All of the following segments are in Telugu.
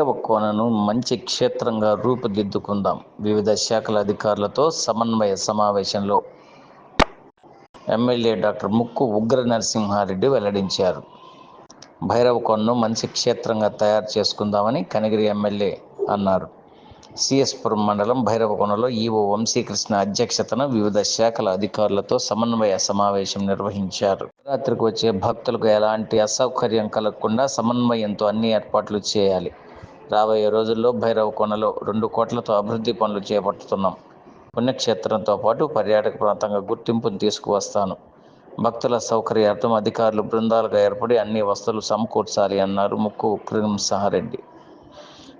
భైరవ కోనను మంచి క్షేత్రంగా రూపుదిద్దుకుందాం. వివిధ శాఖల అధికారులతో సమన్వయ సమావేశంలో ఎమ్మెల్యే డాక్టర్ ముక్కు ఉగ్ర నరసింహారెడ్డి వెల్లడించారు. భైరవకొండను మంచి క్షేత్రంగా తయారు చేసుకుందామని కనిగిరి ఎమ్మెల్యే అన్నారు. సిఎస్పురం మండలం భైరవకొండలో ఈవో వంశీకృష్ణ అధ్యక్షతన వివిధ శాఖల అధికారులతో సమన్వయ సమావేశం నిర్వహించారు. రాత్రికి వచ్చే భక్తులకు ఎలాంటి అసౌకర్యం కలగకుండా సమన్వయంతో అన్ని ఏర్పాట్లు చేయాలి. రాబోయే రోజుల్లో భైరవకొండలో రెండు కోట్లతో అభివృద్ధి పనులు చేపడుతున్నాం. పుణ్యక్షేత్రంతో పాటు పర్యాటక ప్రాంతంగా గుర్తింపును తీసుకువస్తాను. భక్తుల సౌకర్యార్థం అధికారులు బృందాలుగా ఏర్పడి అన్ని వస్తువులు సమకూర్చాలి అన్నారు ముక్కు ఉక్రమసారెడ్డి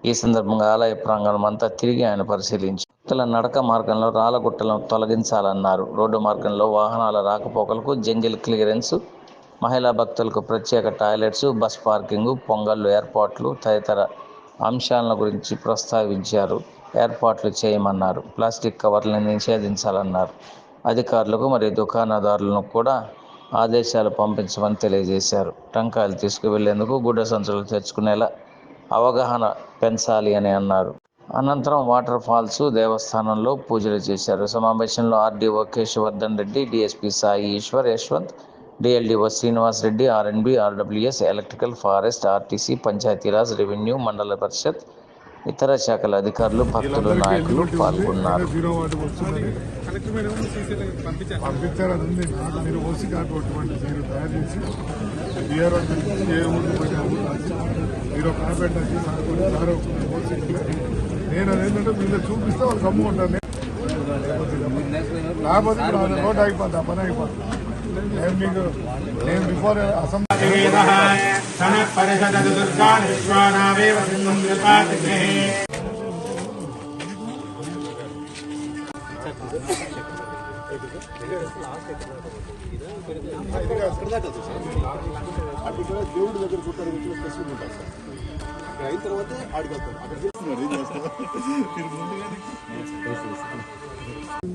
ఈ సందర్భంగా ఆలయ ప్రాంగణం అంతా తిరిగి ఆయన పరిశీలించి భక్తుల నడక మార్గంలో రాళ్ళగుట్టలను తొలగించాలన్నారు. రోడ్డు మార్గంలో వాహనాల రాకపోకలకు జంగిల్ క్లియరెన్స్ మహిళా భక్తులకు ప్రత్యేక టాయిలెట్స్ బస్ పార్కింగ్ పొంగళ్ళు ఏర్పాట్లు తదితర అంశాల గురించి ప్రస్తావించారు. ఏర్పాట్లు చేయమన్నారు. ప్లాస్టిక్ కవర్లను నిషేధించాలన్నారు. అధికారులకు మరియు దుకాణదారులను కూడా ఆదేశాలు పంపించమని తెలియజేశారు. టంకాయలు తీసుకువెళ్ళేందుకు గుడ్డ సంచులు తెచ్చుకునేలా అవగాహన పెంచాలి అని అన్నారు. అనంతరం వాటర్ ఫాల్స్ దేవస్థానంలో పూజలు చేశారు. సమావేశంలో RDO Keshavardhan Reddy DSP Sai Eshwar Yashwant DLDO Srinivas Reddy RNB RWS electrical forest RTC Panchayati Raj revenue Mandal Parishad ఇతర శాఖల అధికారులు భక్తులు నాయకులు పాల్గొన్నారు నేను అదేంటంటే మీరు చూపిస్తే వాళ్ళు కమ్ముకుంటాను లేకపోతే ఇప్పుడు రోడ్ అయిపోద్ది ఆ పని అయిపోద్ది నేను మీకు నేను బిఫోర్ అసెంబ్లీ పరిషద్ దుర్గా విశ్వానావేవ సింహం నిపాతిగే దేవుడి దగ్గర కుట్టారు స్పెసిఫిక్ ఉంటారు సార్ అయిన తర్వాత ఆడికి వస్తారు అక్కడ చేస్తున్నారు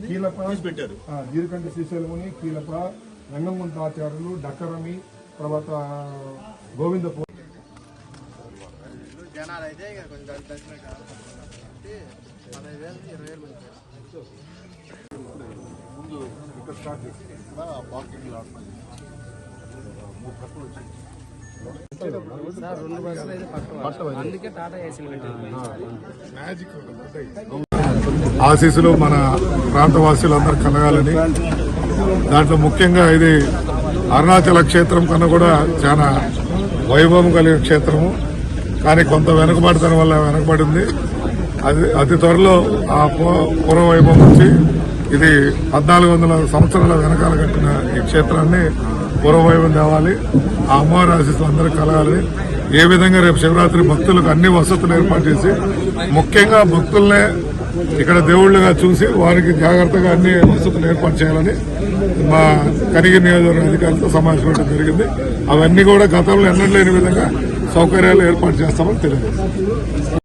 కీలప పెట్టారు దీర్ఘంట శ్రీశైలముని కీలప రంగముంత ఆచార్యులు డక్కరమి తర్వాత గోవింద జనాలు అయితే ఇక కొంచెం పదహైదు వేలు ఇరవై వేలు ముందు ఇక్కడ స్టార్ట్ చేసి పార్కింగ్ లాట్ మూడు అందుకే మ్యాజిక్ ఆశీస్సులు మన ప్రాంతవాసులందరూ కలగాలని దాంట్లో ముఖ్యంగా ఇది అరుణాచల క్షేత్రం కన్నా కూడా చాలా వైభవం కలిగిన క్షేత్రము. కానీ కొంత వెనుకబడతనం వల్ల వెనకబడింది. అది అతి త్వరలో ఆ పూర్వ వైభవం నుంచి ఇది పద్నాలుగు వందల సంవత్సరాల వెనకాల కట్టిన ఈ క్షేత్రాన్ని పూర్వవైభవం తేవాలి. ఆ అమ్మవారి ఆశీస్సులు అందరికీ కలగాలి. ఏ విధంగా రేపు శివరాత్రి భక్తులకు అన్ని వసతులు ఏర్పాటు చేసి ముఖ్యంగా భక్తుల్నే ఇక్కడ దేవుళ్ళుగా చూసి వారికి జాగ్రత్తగా అన్ని వసతులు ఏర్పాటు చేయాలని మా కరిగి నియోజకవర్గ అధికారులతో సమావేశం జరిగింది. అవన్నీ కూడా గతంలో ఎన్నడూ లేని విధంగా సౌకర్యాలు ఏర్పాటు చేస్తామని తెలియజేస్తాం